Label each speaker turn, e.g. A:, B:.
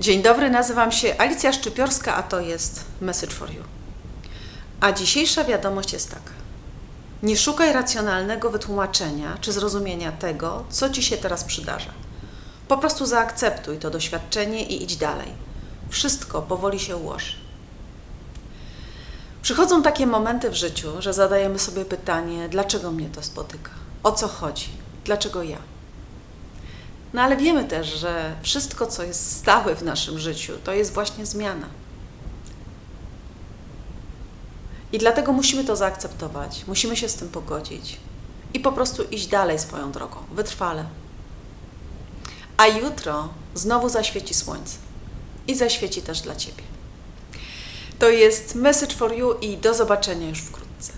A: Dzień dobry, nazywam się Alicja Szczypiorska, a to jest Message for You. A dzisiejsza wiadomość jest taka. Nie szukaj racjonalnego wytłumaczenia czy zrozumienia tego, co ci się teraz przydarza. Po prostu zaakceptuj to doświadczenie i idź dalej. Wszystko powoli się ułoży. Przychodzą takie momenty w życiu, że zadajemy sobie pytanie, dlaczego mnie to spotyka? O co chodzi? Dlaczego ja? No ale wiemy też, że wszystko, co jest stałe w naszym życiu, to jest właśnie zmiana. I dlatego musimy to zaakceptować, musimy się z tym pogodzić i po prostu iść dalej swoją drogą, wytrwale. A jutro znowu zaświeci słońce i zaświeci też dla Ciebie. To jest Message for You i do zobaczenia już wkrótce.